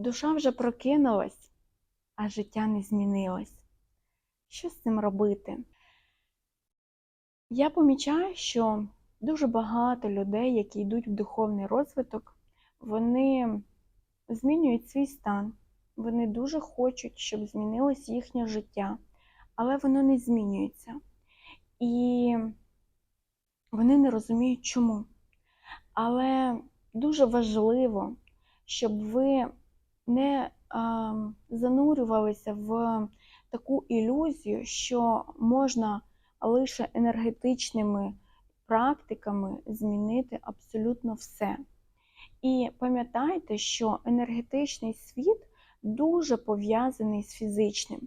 Душа вже прокинулась, а життя не змінилось. Що з цим робити? Я помічаю, що дуже багато людей, які йдуть в духовний розвиток, вони змінюють свій стан. Вони дуже хочуть, щоб змінилось їхнє життя, але воно не змінюється. І вони не розуміють, чому. Але дуже важливо, щоб ви не а, занурювалися в таку ілюзію, що можна лише енергетичними практиками змінити абсолютно все. І пам'ятайте, що енергетичний світ дуже пов'язаний з фізичним.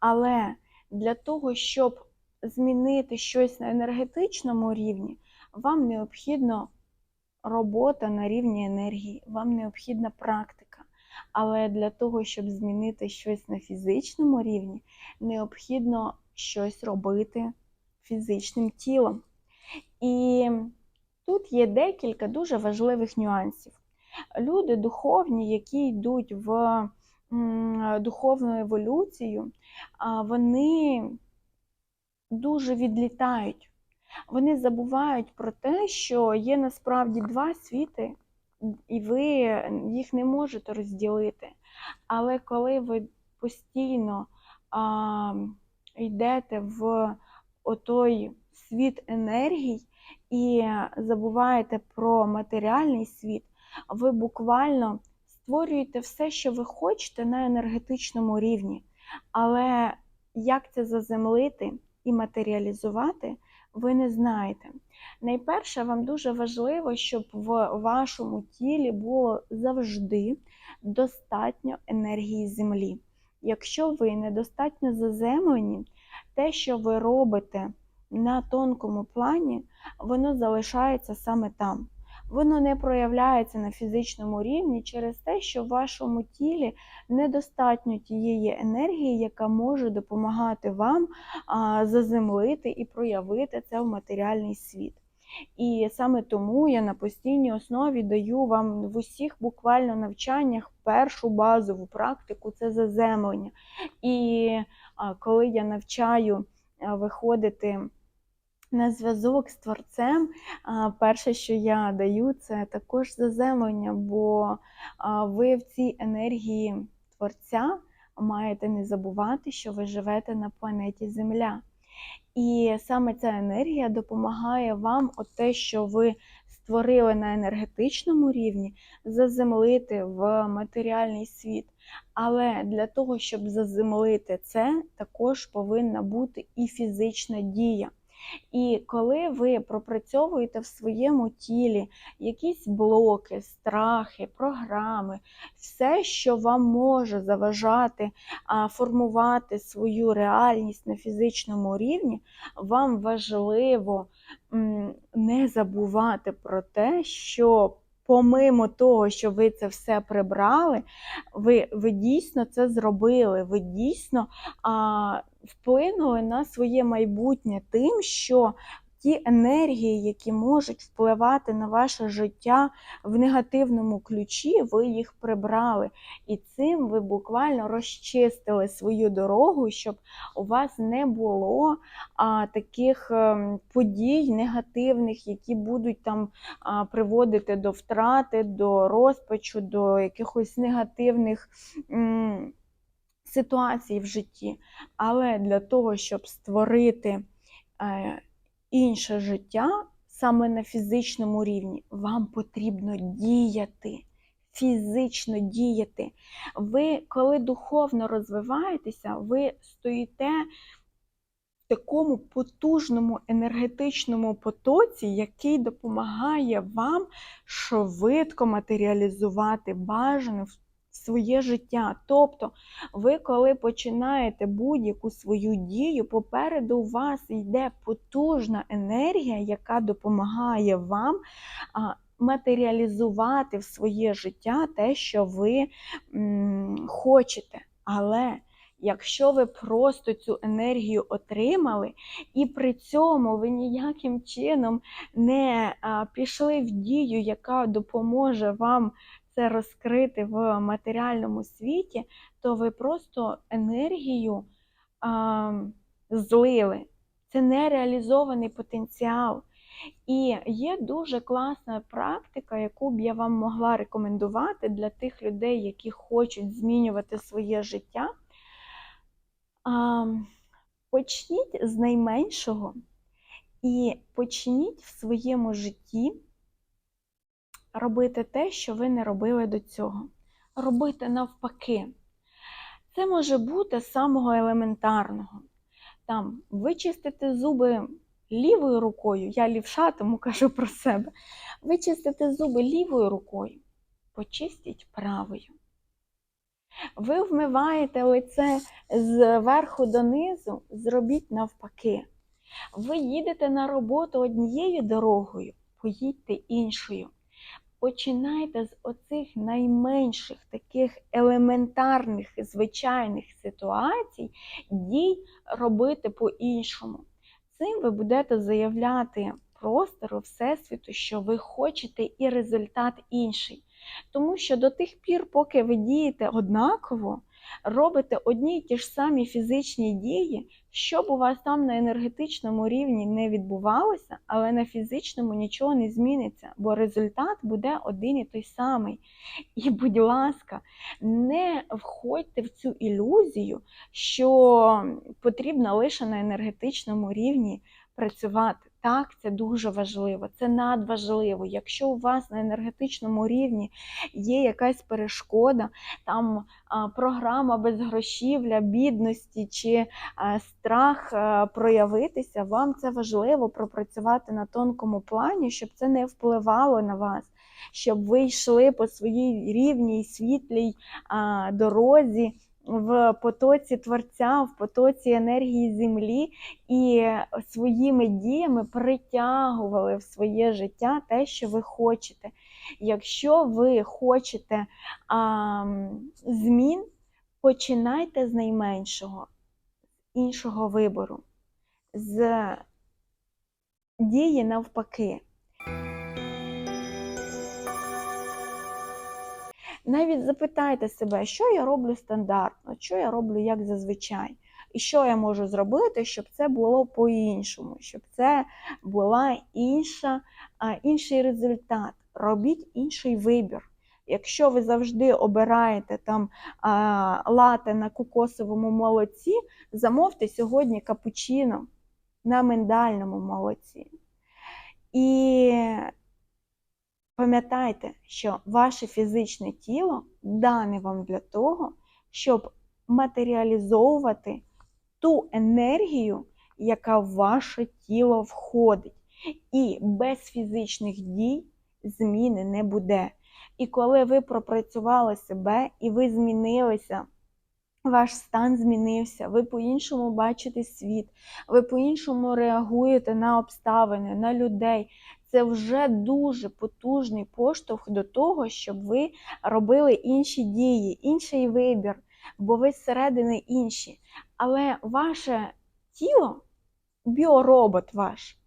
Але для того, щоб змінити щось на енергетичному рівні, вам необхідно робота на рівні енергії, вам необхідна практика. Але для того, щоб змінити щось на фізичному рівні, необхідно щось робити фізичним тілом. І тут є декілька дуже важливих нюансів. Люди духовні, які йдуть в духовну еволюцію, вони дуже відлітають. Вони забувають про те, що є насправді два світи, і ви їх не можете розділити. Але коли ви постійно а, йдете в отой світ енергій і забуваєте про матеріальний світ, ви буквально створюєте все, що ви хочете на енергетичному рівні. Але як це заземлити і матеріалізувати, ви не знаєте. Найперше, вам дуже важливо, щоб в вашому тілі було завжди достатньо енергії землі. Якщо ви недостатньо заземлені, те, що ви робите на тонкому плані, воно залишається саме там воно не проявляється на фізичному рівні через те, що в вашому тілі недостатньо тієї енергії, яка може допомагати вам заземлити і проявити це в матеріальний світ. І саме тому я на постійній основі даю вам в усіх буквально навчаннях першу базову практику це заземлення. І коли я навчаю виходити на зв'язок з творцем, перше, що я даю, це також заземлення, бо ви в цій енергії творця маєте не забувати, що ви живете на планеті Земля. І саме ця енергія допомагає вам от те, що ви створили на енергетичному рівні, заземлити в матеріальний світ. Але для того, щоб заземлити це, також повинна бути і фізична дія. І коли ви пропрацьовуєте в своєму тілі якісь блоки, страхи, програми, все, що вам може заважати формувати свою реальність на фізичному рівні, вам важливо не забувати про те, що помимо того, що ви це все прибрали, ви ви дійсно це зробили, ви дійсно а, вплинули на своє майбутнє тим, що ті енергії, які можуть впливати на ваше життя в негативному ключі, ви їх прибрали. І цим ви буквально розчистили свою дорогу, щоб у вас не було а, таких ем, подій негативних, які будуть там а, приводити до втрати, до розпачу, до якихось негативних. М Ситуацій в житті, але для того, щоб створити е, інше життя саме на фізичному рівні, вам потрібно діяти. Фізично діяти. Ви, коли духовно розвиваєтеся, ви стоїте в такому потужному енергетичному потоці, який допомагає вам швидко матеріалізувати бажане в своє життя. Тобто, ви, коли починаєте будь-яку свою дію, попереду у вас йде потужна енергія, яка допомагає вам. Матеріалізувати в своє життя те, що ви м, хочете. Але якщо ви просто цю енергію отримали, і при цьому ви ніяким чином не а, пішли в дію, яка допоможе вам це розкрити в матеріальному світі, то ви просто енергію а, злили. Це нереалізований потенціал. І є дуже класна практика, яку б я вам могла рекомендувати для тих людей, які хочуть змінювати своє життя. А, Почніть з найменшого і почніть в своєму житті робити те, що ви не робили до цього. Робити навпаки. Це може бути з самого елементарного. Там вичистити зуби лівою рукою, я лівша, тому кажу про себе. Вичистити зуби лівою рукою, почистіть правою. Ви вмиваєте лице зверху донизу, зробіть навпаки. Ви їдете на роботу однією дорогою, поїдьте іншою. Починайте з оцих найменших, таких елементарних, звичайних ситуацій, дій робити по-іншому. Цим ви будете заявляти простору Всесвіту, що ви хочете, і результат інший. Тому що до тих пір, поки ви дієте однаково, робите одні й ті ж самі фізичні дії, що б у вас там на енергетичному рівні не відбувалося, але на фізичному нічого не зміниться, бо результат буде один і той самий. І, будь ласка, не входьте в цю ілюзію, що потрібно лише на енергетичному рівні працювати. Так, це дуже важливо, це надважливо. Якщо у вас на енергетичному рівні є якась перешкода, там програма безгрошівля, бідності чи страх проявитися, вам це важливо пропрацювати на тонкому плані, щоб це не впливало на вас, щоб ви йшли по своїй рівній, світлій дорозі в потоці творця, в потоці енергії землі і своїми діями притягували в своє життя те, що ви хочете. Якщо ви хочете а, змін, починайте з найменшого, з іншого вибору, з дії навпаки. Навіть запитайте себе, що я роблю стандартно, що я роблю як зазвичай, і що я можу зробити, щоб це було по-іншому, щоб це була інший результат. Робіть інший вибір. Якщо ви завжди обираєте там а, лате на кокосовому молоці, замовте сьогодні капучино на миндальному молоці. І Пам'ятайте, що ваше фізичне тіло дане вам для того, щоб матеріалізовувати ту енергію, яка в ваше тіло входить. І без фізичних дій зміни не буде. І коли ви пропрацювали себе і ви змінилися, ваш стан змінився, ви по-іншому бачите світ, ви по-іншому реагуєте на обставини, на людей це вже дуже потужний поштовх до того, щоб ви робили інші дії, інший вибір, бо ви зсередини інші. Але ваше тіло, біоробот ваш,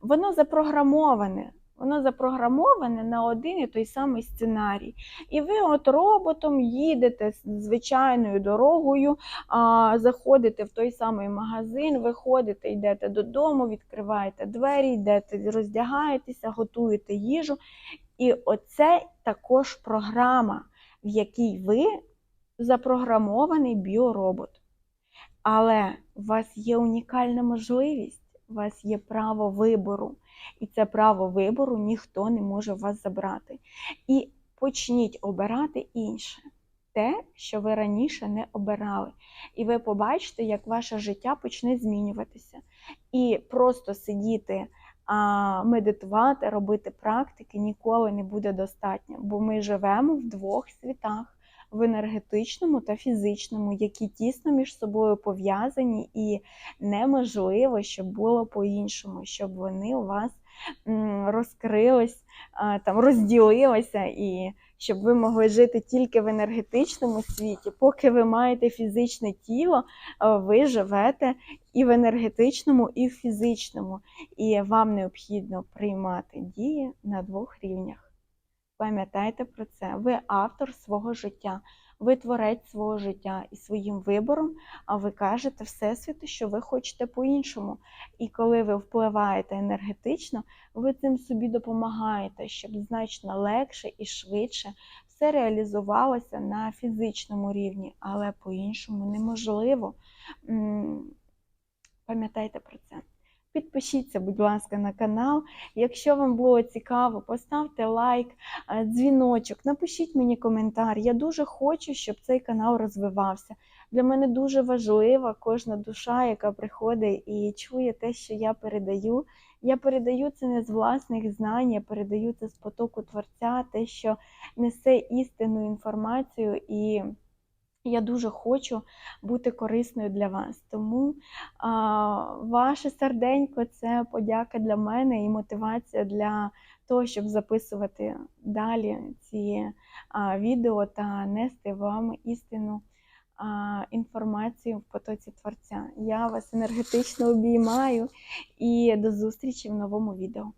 воно запрограмоване. Воно запрограмоване на один і той самий сценарій. І ви от роботом їдете звичайною дорогою, а, заходите в той самий магазин, виходите, йдете додому, відкриваєте двері, йдете, роздягаєтеся, готуєте їжу. І оце також програма, в якій ви запрограмований біоробот. Але у вас є унікальна можливість, у вас є право вибору. І це право вибору ніхто не може вас забрати. І почніть обирати інше. Те, що ви раніше не обирали. І ви побачите, як ваше життя почне змінюватися. І просто сидіти, а, медитувати, робити практики ніколи не буде достатньо, бо ми живемо в двох світах в енергетичному та фізичному, які тісно між собою пов'язані, і неможливо, щоб було по-іншому, щоб вони у вас розкрились, там розділилися, і щоб ви могли жити тільки в енергетичному світі. Поки ви маєте фізичне тіло, ви живете і в енергетичному, і в фізичному. І вам необхідно приймати дії на двох рівнях. Пам'ятайте про це. Ви автор свого життя, ви творець свого життя і своїм вибором, а ви кажете Всесвіту, що ви хочете по-іншому. І коли ви впливаєте енергетично, ви цим собі допомагаєте, щоб значно легше і швидше все реалізувалося на фізичному рівні, але по-іншому неможливо. Пам'ятайте про це. Підпишіться, будь ласка, на канал. Якщо вам було цікаво, поставте лайк, е, дзвіночок, напишіть мені коментар. Я дуже хочу, щоб цей канал розвивався. Для мене дуже важлива кожна душа, яка приходить і чує те, що я передаю. Я передаю це не з власних знань, я передаю це з потоку творця, те, що несе істинну інформацію, і я дуже хочу бути корисною для вас. Тому а, ваше серденько це подяка для мене і мотивація для того, щоб записувати далі ці а, відео та нести вам істинну а, інформацію в потоці творця. Я вас енергетично обіймаю і до зустрічі в новому відео.